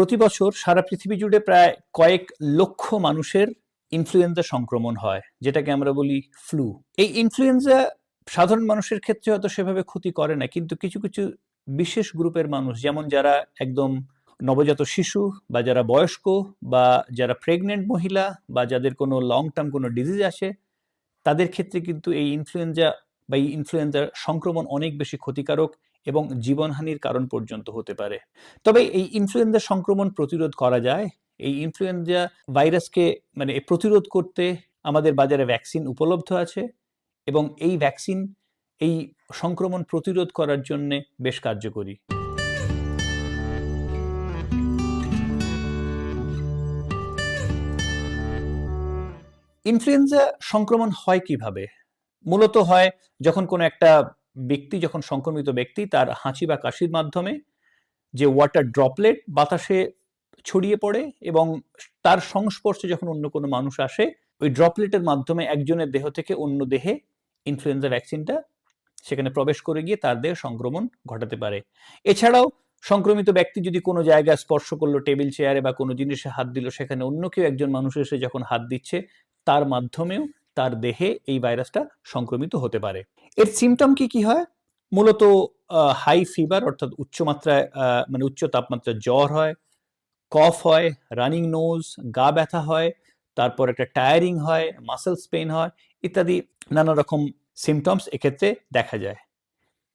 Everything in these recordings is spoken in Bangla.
প্রতি বছর সারা পৃথিবী জুড়ে প্রায় কয়েক লক্ষ মানুষের ইনফ্লুয়েঞ্জা সংক্রমণ হয়, যেটাকে আমরা বলি ফ্লু এই ইনফ্লুয়েঞ্জা সাধারণ মানুষের ক্ষেত্রে হয়তো সেভাবে ক্ষতি করে না, কিন্তু কিছু কিছু বিশেষ গ্রুপের মানুষ, যেমন যারা একদম নবজাত শিশু বা যারা বয়স্ক বা যারা প্রেগনেন্ট মহিলা বা যাদের কোনো লং টার্ম কোনো ডিজিজ আসে, তাদের ক্ষেত্রে কিন্তু এই ইনফ্লুয়েঞ্জা বা এই ইনফ্লুয়েঞ্জার সংক্রমণ অনেক বেশি ক্ষতিকারক এবং জীবনহানির কারণ পর্যন্ত হতে পারে। তবে এই ইনফ্লুয়েঞ্জা সংক্রমণ প্রতিরোধ করা যায়। এই ইনফ্লুয়েঞ্জা ভাইরাসকে মানে প্রতিরোধ করতে আমাদের বাজারে ভ্যাকসিন উপলব্ধ আছে এবং এই ভ্যাকসিন এই সংক্রমণ প্রতিরোধ করার জন্যে বেশ কার্যকরী। ইনফ্লুয়েঞ্জা সংক্রমণ হয় কীভাবে? মূলত হয় যখন কোনো একটা ব্যক্তি যখন সংক্রমিত ব্যক্তি, তার হাঁচি বা কাশির মাধ্যমে যে ওয়াটার ড্রপলেট বাতাসে ছড়িয়ে পড়ে এবং তার সংস্পর্শে যখন অন্য কোনো মানুষ আসে, ওই ড্রপলেটের মাধ্যমে একজনের দেহ থেকে অন্য দেহে ইনফ্লুয়েঞ্জা ভ্যাকসিনটা সেখানে প্রবেশ করে গিয়ে তার দেহে সংক্রমণ ঘটাতে পারে। এছাড়াও সংক্রমিত ব্যক্তি যদি কোনো জায়গায় স্পর্শ করল, টেবিল চেয়ারে বা কোনো জিনিসে হাত দিল, সেখানে অন্য কেউ একজন মানুষ এসে যখন হাত দিচ্ছে, তার মাধ্যমেও তার দেহে এই ভাইরাসটা সংক্রমিত হতে পারে। এর সিমটম কি কি হয়? মূলত হাই ফিভার অর্থাৎ উচ্চমাত্রায় আহ, মানে উচ্চ তাপমাত্রার জ্বর হয় কফ হয় রানিং নোজ গা ব্যথা হয় তারপর একটা টায়ারিং হয় মাসেলস পেইন হয় ইত্যাদি নানা রকম সিমটমস এক্ষেত্রে দেখা যায়।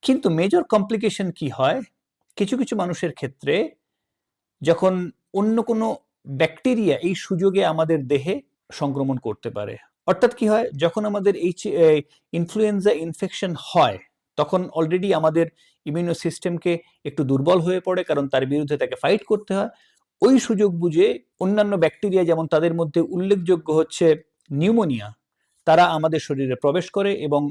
কিন্তু মেজর কমপ্লিকেশন কি হয়? কিছু কিছু মানুষের ক্ষেত্রে যখন অন্য কোনো ব্যাকটেরিয়া এই সুযোগে আমাদের দেহে সংক্রমণ করতে পারে। অর্থাৎ কি হয়? যখন আমাদের এই ইনফ্লুয়েঞ্জা ইনফেকশন হয়, তখন অলরেডি আমাদের ইমিউনো সিস্টেমকে একটু দুর্বল হয়ে পড়ে, কারণ তার বিরুদ্ধে তাকে ফাইট করতে হয়। ওই সুযোগ বুঝে অন্যান্য ব্যাকটেরিয়া যেমন তাদের মধ্যে উল্লেখযোগ্য হচ্ছে নিউমোনিয়া তারা আমাদের শরীরে প্রবেশ করে এবং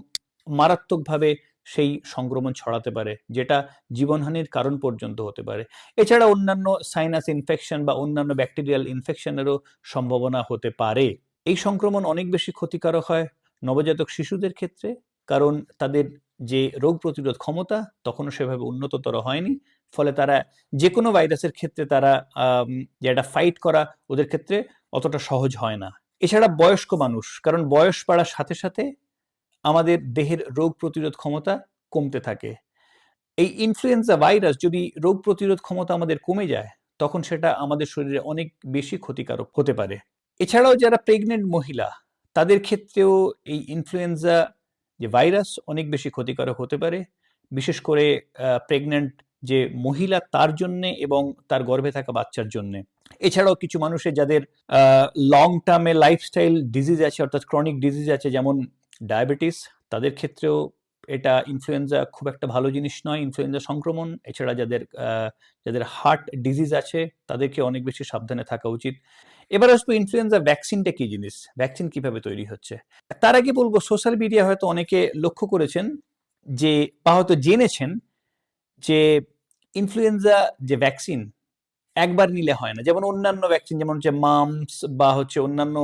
মারাত্মকভাবে সেই সংক্রমণ ছড়াতে পারে, যেটা জীবনহানির কারণ পর্যন্ত হতে পারে। এছাড়া অন্যান্য সাইনাস ইনফেকশন বা অন্যান্য ব্যাকটেরিয়াল ইনফেকশনেরও সম্ভাবনা হতে পারে। এই সংক্রমণ অনেক বেশি ক্ষতিকারক হয় নবজাতক শিশুদের ক্ষেত্রে কারণ তাদের যে রোগ প্রতিরোধ ক্ষমতা তখনও সেভাবে উন্নততর হয়নি। ফলে তারা যে কোনো ভাইরাসের ক্ষেত্রে তারা আম, যে একটা ফাইট করা ওদের ক্ষেত্রে অতটা সহজ হয় না। এছাড়া বয়স্ক মানুষ কারণ বয়স বাড়ার সাথে সাথে আমাদের দেহের রোগ প্রতিরোধ ক্ষমতা কমতে থাকে। এই ইনফ্লুয়েঞ্জা ভাইরাস যদি রোগ প্রতিরোধ ক্ষমতা আমাদের কমে যায় তখন সেটা আমাদের শরীরে অনেক বেশি ক্ষতিকারক হতে পারে। এছাড়াও যারা প্রেগনেন্ট মহিলা, তাদের ক্ষেত্রেও এই ইনফ্লুয়েঞ্জা যে ভাইরাস অনেক বেশি ক্ষতিকারক হতে পারে। বিশেষ করে প্রেগনেন্ট যে মহিলা তার জন্যে এবং তার গর্ভে থাকা বাচ্চার জন্যে। এছাড়াও কিছু মানুষের যাদের লং টার্মে লাইফস্টাইল ডিজিজ আছে, অর্থাৎ ক্রনিক ডিজিজ আছে, যেমন ডায়াবেটিস তাদের ক্ষেত্রেও এটা ইনফ্লুয়েঞ্জা খুব একটা ভালো জিনিস নয়। ইনফ্লুয়েঞ্জা সংক্রমণ, এছাড়া যাদের যাদের হার্ট ডিজিজ আছে, তাদেরকে অনেক বেশি সাবধানে থাকা উচিত। এবার আসব ইনফ্লুয়েঞ্জা ভ্যাকসিনটা কি জিনিস? ভ্যাকসিন কীভাবে তৈরি হচ্ছে? তার আগে বলব সোশ্যাল মিডিয়া হয়তো অনেকে লক্ষ্য করেছেন যে, বা হয়তো জেনেছেন যে ইনফ্লুয়েঞ্জা যে ভ্যাকসিন একবার নিলে হয় না। যেমন অন্যান্য ভ্যাকসিন যেমন হচ্ছে মামস বা হচ্ছে অন্যান্য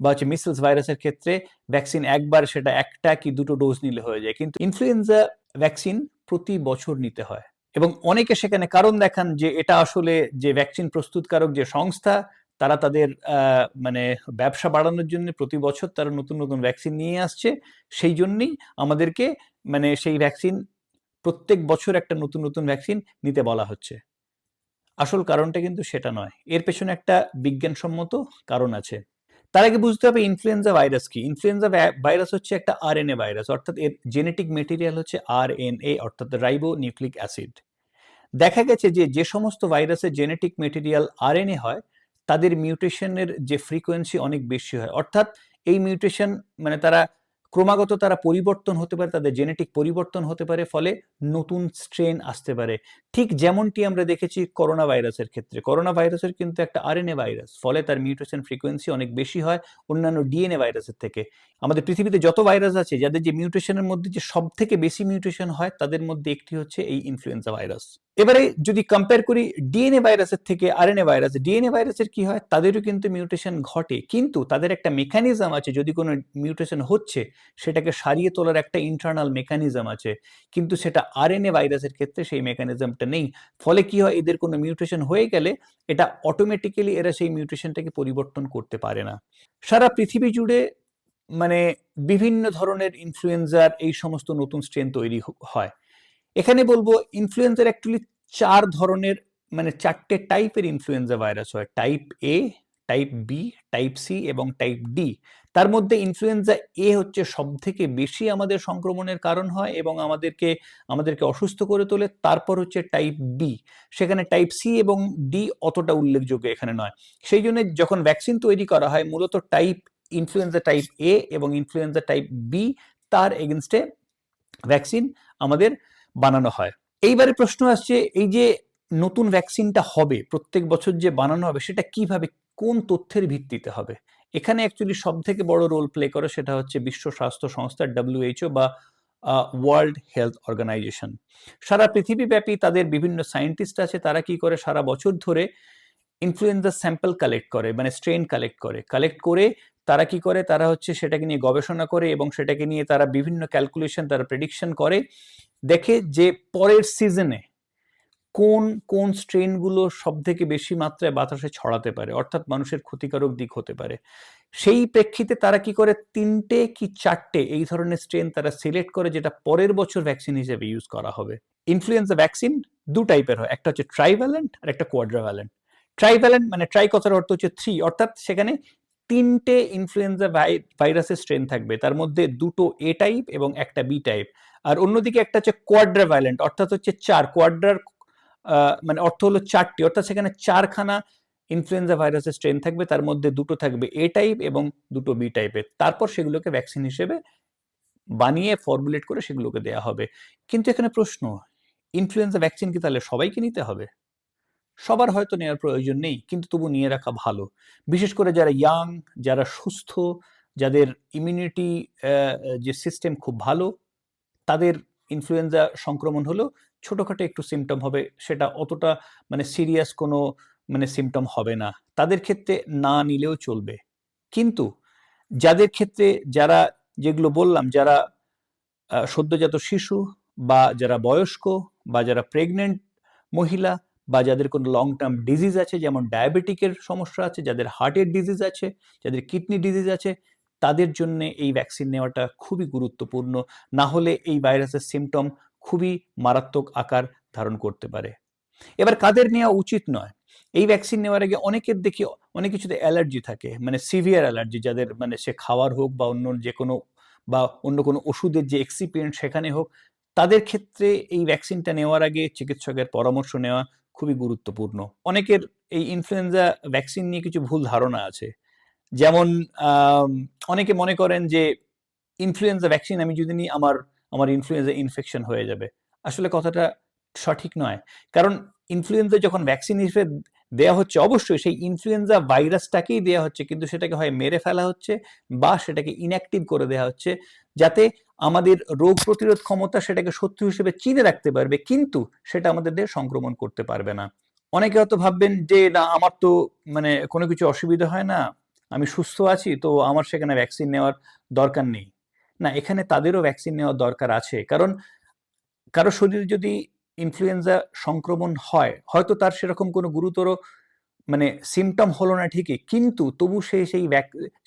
বা হচ্ছে মিসেলস ভাইরাসের ক্ষেত্রে ভ্যাকসিন একবার সেটা একটা কি দুটো ডোজ নিলে হয়ে যায়। কিন্তু ইনফ্লুয়েঞ্জা ভ্যাকসিন প্রতি বছর নিতে হয়। এবং অনেকে সেখানে কারণ দেখান যে এটা আসলে যে ভ্যাকসিন প্রস্তুতকারক যে সংস্থা, তারা তাদের মানে ব্যবসা বাড়ানোর জন্য প্রতি বছর তারা নতুন নতুন ভ্যাকসিন নিয়ে আসছে। সেই জন্যই আমাদেরকে মানে সেই ভ্যাকসিন প্রত্যেক বছর একটা নতুন নতুন ভ্যাকসিন নিতে বলা হচ্ছে। আসল কারণটা কিন্তু সেটা নয়। এর পেছনে একটা বিজ্ঞানসম্মত কারণ আছে। তার আগে বুঝতে হবে ইনফ্লুয়েঞ্জা ভাইরাস কি? ইনফ্লুয়েঞ্জা ভাইরাস হচ্ছে একটা আর এন এ ভাইরাস অর্থাৎ এর জেনেটিক মেটেরিয়াল হচ্ছে আর এন এ অর্থাৎ রাইবো নিউক্লিক অ্যাসিড দেখা গেছে যে যে সমস্ত ভাইরাসের জেনেটিক মেটেরিয়াল এ হয়, তাদের মিউটেশনের যে ফ্রিকোয়েন্সি অনেক বেশি হয়। অর্থাৎ এই মিউটেশন মানে তারা ক্রমাগত তারা পরিবর্তন হতে পারে, তাদের জেনেটিক পরিবর্তন হতে পারে, ফলে নতুন স্ট্রেন আসতে পারে। ঠিক যেমনটি আমরা দেখেছি করোনা ভাইরাসের ক্ষেত্রে। করোনা ভাইরাসের কিন্তু একটা আরএনএ ভাইরাস, ফলে তার মিউটেশন ফ্রিকোয়েন্সি অনেক বেশি হয় অন্যান্য ডিএনএ ভাইরাসের থেকে। আমাদের পৃথিবীতে যত ভাইরাস আছে, যাদের যে মিউটেশনের মধ্যে যে সব থেকে বেশি মিউটেশন হয়, তাদের মধ্যে একটি হচ্ছে এই ইনফ্লুয়েঞ্জা ভাইরাস। এবারে যদি কম্পেয়ার করি ডিএনএ ভাইরাসের থেকে আরএনএ ভাইরাস ডিএনএ ভাইরাসের কি হয়? তাদেরও কিন্তু মিউটেশন ঘটে। কিন্তু তাদের একটা মেকানিজম আছে, যদি কোনো মিউটেশন হচ্ছে, সেটাকে সারিয়ে তোলার একটা ইন্টারনাল মেকানিজম আছে। কিন্তু সেটা আরএনএ ভাইরাসের ক্ষেত্রে সেই মেকানিজমটা নেই। ফলে কি হয়? এদের কোনো মিউটেশন হয়ে গেলে এটা অটোমেটিক্যালি এরা সেই মিউটেশনটাকে পরিবর্তন করতে পারে না। সারা পৃথিবী জুড়ে মানে বিভিন্ন ধরনের ইনফ্লুয়েঞ্জার এই সমস্ত নতুন স্ট্রেন তৈরি হয়। এখানে বলব ইনফ্লুয়েঞ্জার অ্যাকচুয়ালি চার ধরনের মানে চারটে টাইপের ইনফ্লুয়েঞ্জা ভাইরাস হয়। Type A type B type C এবং টাইপ ডি তার মধ্যে ইনফ্লুয়েঞ্জা এ হচ্ছে সব থেকে বেশি আমাদের সংক্রমণের কারণ হয় এবং আমাদেরকে আমাদেরকে অসুস্থ করে তোলে। তারপর হচ্ছে টাইপ বি সেখানে টাইপ সি এবং ডি অতটা উল্লেখযোগ্য এখানে নয়। সেই জন্য যখন ভ্যাকসিন তৈরি করা হয়, মূলত টাইপ ইনফ্লুয়েঞ্জা টাইপ এ এবং ইনফ্লুয়েঞ্জা টাইপ বি তার এগেনস্টে ভ্যাকসিন আমাদের বানানো হয়। এইবারে প্রশ্ন আসছে, এই যে নতুন ভ্যাকসিনটা হবে, প্রত্যেক বছর যে বানানো হবে, সেটা কীভাবে, কোন তথ্যের ভিত্তিতে হবে? এখানে অ্যাকচুয়ালি সব থেকে বড় রোল প্লে করে সেটা হচ্ছে বিশ্ব স্বাস্থ্য সংস্থা ডাব্লিউএইচও বা ওয়ার্ল্ড হেলথ অর্গানাইজেশন সারা পৃথিবীব্যাপী তাদের বিভিন্ন সায়েন্টিস্ট আছে, তারা কি করে, সারা বছর ধরে ইনফ্লুয়েঞ্জা স্যাম্পল কালেক্ট করে মানে স্ট্রেন কালেক্ট করে। কালেক্ট করে তারা কি করে? তারা হচ্ছে সেটাকে নিয়ে গবেষণা করে এবং সেটাকে নিয়ে তারা বিভিন্ন ক্যালকুলেশন তারা প্রেডিকশন করে। দেখে যে পরের সিজনে কোন কোন স্ট্রেনগুলো সব থেকে বেশি মাত্রায় বাতাসে ছড়াতে পারে, অর্থাৎ মানুষের ক্ষতিকারক দিক হতে পারে। সেই প্রেক্ষিতে তারা কি করে? তিনটে কি চারটে এই ধরনের স্ট্রেন তারা সিলেক্ট করে যেটা পরের বছর ভ্যাকসিন হিসেবে ইউজ করা হবে। ইনফ্লুয়েঞ্জা ভ্যাকসিন দু টাইপের হয়, একটা হচ্ছে ট্রাইভ্যালেন্ট আর একটা কোয়াড্রাভ্যালেন্ট ট্রাইভ্যালেন্ট মানে ট্রাই কথার অর্থ হচ্ছে থ্রি অর্থাৎ সেখানে তিনটে ইনফ্লুয়েঞ্জা ভাইরাসের স্ট্রেন থাকবে। তার মধ্যে দুটো এ টাইপ এবং একটা বি টাইপ আর অন্যদিকে একটা হচ্ছে কোয়াড্রাভ্যালেন্ট অর্থাৎ হচ্ছে চার। কোয়াড্রার মানে অর্থ হলো চারটি। অর্থাৎ সেখানে চারখানা ইনফ্লুয়েঞ্জা ভাইরাসের স্ট্রেন থাকবে। তার মধ্যে দুটো থাকবে এ টাইপ এবং দুটো বি টাইপের তারপর সেগুলোকে ভ্যাকসিন হিসেবে বানিয়ে ফর্মুলেট করে সেগুলোকে দেওয়া হবে। কিন্তু এখানে প্রশ্ন ইনফ্লুয়েঞ্জা ভ্যাকসিন কি তাহলে সবাইকে নিতে হবে? সবার হয়তো নেওয়ার প্রয়োজন নেই, কিন্তু তবু নিয়ে রাখা ভালো। বিশেষ করে যারা ইয়াং যারা সুস্থ, যাদের ইমিউনিটি যে সিস্টেম খুব ভালো, তাদের ইনফ্লুয়েঞ্জা সংক্রমণ হলো ছোটোখাটো একটু সিমটম হবে, সেটা অতটা মানে সিরিয়াস কোনো মানে সিমটম হবে না। তাদের ক্ষেত্রে না নিলেও চলবে। কিন্তু যাদের ক্ষেত্রে যারা, যেগুলো বললাম, যারা সদ্যজাত শিশু বা যারা বয়স্ক বা যারা প্রেগনেন্ট মহিলা বা যাদের কোনো লং টার্ম ডিজিজ আছে, যেমন ডায়াবেটিকের সমস্যা আছে, যাদের হার্টের ডিজিজ আছে, যাদের কিডনি ডিজিজ আছে, তাদের জন্য এই ভ্যাকসিন নেওয়াটা খুবই গুরুত্বপূর্ণ। না হলে এই ভাইরাসের সিমটম খুবই মারাত্মক আকার ধারণ করতে পারে। এবার কাদের নেওয়া উচিত নয়? এই ভ্যাকসিন নেওয়ার আগে অনেকের দেখি অনেক কিছুতে অ্যালার্জি থাকে মানে সিভিয়ার অ্যালার্জি যাদের মানে সে খাওয়ার হোক বা অন্য যে কোনো বা অন্য কোনো ওষুধের যে এক্সিপিয়েন্ট সেখানে হোক, তাদের ক্ষেত্রে এই ভ্যাকসিনটা নেওয়ার আগে চিকিৎসকের পরামর্শ নেওয়া খুবই গুরুত্বপূর্ণ। অনেকের এই ইনফ্লুয়েঞ্জা ভ্যাকসিন নিয়ে কিছু ভুল ধারণা আছে। যেমন অনেকে মনে করেন যে, ইনফ্লুয়েঞ্জা ভ্যাকসিন আমি যদি নিই, আমার আমার ইনফ্লুয়েঞ্জা ইনফেকশন হয়ে যাবে। আসলে কথাটা সঠিক নয়। কারণ ইনফ্লুয়েঞ্জা যখন ভ্যাকসিন হিসেবে দেওয়া হচ্ছে, অবশ্যই সেই ইনফ্লুয়েঞ্জা ভাইরাসটাকেই দেওয়া হচ্ছে, কিন্তু সেটাকে হয় মেরে ফেলা হচ্ছে বা সেটাকে ইনঅ্যাক্টিভ করে দেওয়া হচ্ছে, যাতে আমাদের রোগ প্রতিরোধ ক্ষমতা সেটাকে শত্রু হিসেবে চিনে রাখতে পারবে, কিন্তু সেটা আমাদের দেহে সংক্রমণ করতে পারবে না। অনেকে হয়তো ভাববেন যে, না, আমার তো মানে কোনো কিছু অসুবিধা হয় না, আমি সুস্থ আছি, তো আমার সেখানে ভ্যাকসিন নেওয়ার দরকার নেই। না, এখানে তাদেরও ভ্যাকসিন নেওয়ার দরকার আছে। কারণ কারও শরীরে যদি ইনফ্লুয়েঞ্জা সংক্রমণ হয়, হয়তো তার সেরকম কোনো গুরুতর মানে সিমটম হলো না ঠিকই, কিন্তু তবু সে সেই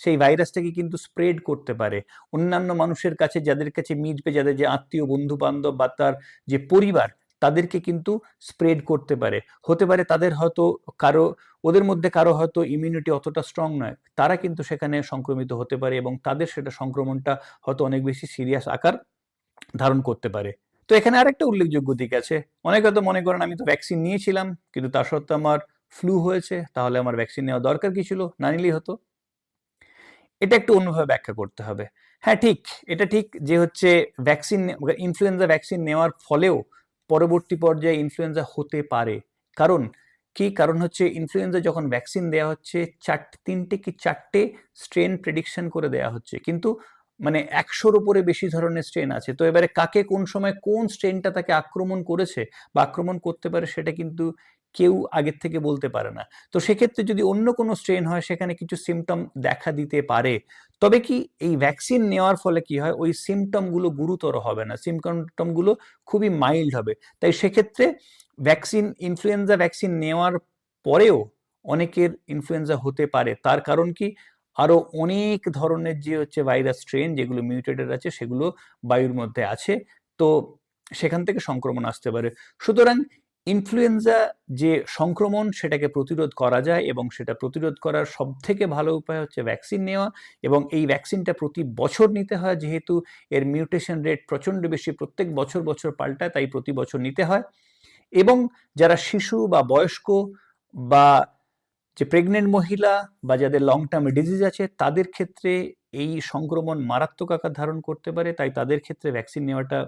সেই ভাইরাসটাকে কিন্তু স্প্রেড করতে পারে। অন্যান্য মানুষের কাছে, যাদের কাছে মিটবে, যাদের যে আত্মীয় বন্ধু বান্ধব বা তার যে পরিবার, তাদেরকে কিন্তু স্প্রেড করতে পারে। হতে পারে তাদের হয়তো কারও, ওদের মধ্যে কারও হয়তো ইমিউনিটি অতটা স্ট্রং নয়, তারা কিন্তু সেখানে সংক্রমিত হতে পারে এবং তাদের সেটা সংক্রমণটা হয়তো অনেক বেশি সিরিয়াস আকার ধারণ করতে পারে। তো এখানে আরেকটা উল্লেখযোগ্য দিক আছে। অনেকে হয়তো মনে করেন, আমি তো ভ্যাকসিন নিয়েছিলাম, কিন্তু তার সত্ত্বেও আমার ফ্লু হয়েছে, তাহলে আমার ভ্যাকসিন নেওয়া দরকার কি ছিল? না নিলেই হতো। এটা একটু অন্যভাবে ব্যাখ্যা করতে হবে। হ্যাঁ ঠিক, এটা ঠিক যে হচ্ছে ভ্যাকসিন ইনফ্লুয়েঞ্জা ভ্যাকসিন নেওয়ার ফলেও পরবর্তী পর্যায়ে ইনফ্লুয়েঞ্জা হতে পারে। কারণ, কি? কারণ হচ্ছে ইনফ্লুয়েঞ্জা যখন ভ্যাকসিন দেওয়া হচ্ছে চারটে তিনটে কি চারটে স্ট্রেন প্রেডিকশন করে দেওয়া হচ্ছে। কিন্তু মানে একশোর উপরে বেশি ধরনের স্ট্রেন আছে। তো এবারে কাকে কোন সময় কোন স্ট্রেনটা তাকে আক্রমণ করেছে বা আক্রমণ করতে পারে সেটা কিন্তু কেউ আগের থেকে বলতে পারে না। তো সেক্ষেত্রে যদি অন্য কোনো স্ট্রেন হয়, সেখানে কিছু সিমটম দেখা দিতে পারে। তবে কি এই ভ্যাকসিন নেওয়ার ফলে কি হয়? ওই সিমটমগুলো গুরুতর হবে না। সিমটমগুলো খুবই মাইল্ড হবে। তাই সেক্ষেত্রে ভ্যাকসিন ইনফ্লুয়েঞ্জা ভ্যাকসিন নেওয়ার পরেও অনেকের ইনফ্লুয়েঞ্জা হতে পারে। তার কারণ কি? আরও অনেক ধরনের যে হচ্ছে ভাইরাস স্ট্রেন যেগুলো মিউটেটেড আছে, সেগুলো বায়ুর মধ্যে আছে। তো সেখান থেকে সংক্রমণ আসতে পারে। সুতরাং ইনফ্লুয়েঞ্জা যে সংক্রমণ সেটাকে প্রতিরোধ করা যায় এবং সেটা প্রতিরোধ করার সব থেকে ভালো উপায় হচ্ছে ভ্যাকসিন নেওয়া এবং এই ভ্যাকসিনটা প্রতি বছর নিতে হয় যেহেতু এর মিউটেশন রেট প্রচণ্ড বেশি, প্রত্যেক বছর বছর পাল্টায়, তাই প্রতি বছর নিতে হয়। এবং যারা শিশু বা বয়স্ক বা যে প্রেগনেন্ট মহিলা বা যাদের লং টার্ম ডিজিজ আছে, তাদের ক্ষেত্রে এই সংক্রমণ মারাত্মক আকার ধারণ করতে পারে, তাই তাদের ক্ষেত্রে ভ্যাকসিন নেওয়াটা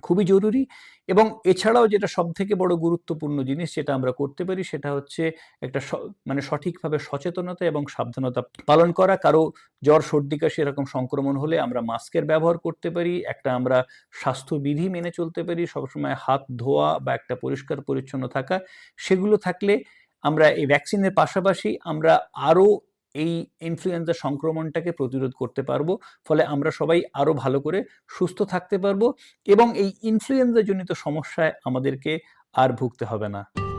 খুবই জরুরি। এবং এছাড়াও যেটা সব থেকে বড় গুরুত্বপূর্ণ জিনিস যেটা আমরা করতে পারি সেটা হচ্ছে একটা মানে সঠিকভাবে সচেতনতা এবং সাবধানতা পালন করা। কারও জ্বর, সর্দি, কাশি এরকম সংক্রমণ হলে আমরা মাস্কের ব্যবহার করতে পারি। একটা আমরা স্বাস্থ্যবিধি মেনে চলতে পারি। সবসময় হাত ধোয়া বা একটা পরিষ্কার পরিচ্ছন্ন থাকা, সেগুলো থাকলে আমরা এই ভ্যাকসিনের পাশাপাশি আমরা আরও এই ইনফ্লুয়েঞ্জা সংক্রমণটাকে প্রতিরোধ করতে পারব, ফলে আমরা সবাই আরও ভালো করে সুস্থ থাকতে পারব এবং এই ইনফ্লুয়েঞ্জাজনিত সমস্যায় আমাদেরকে আর ভুগতে হবে না।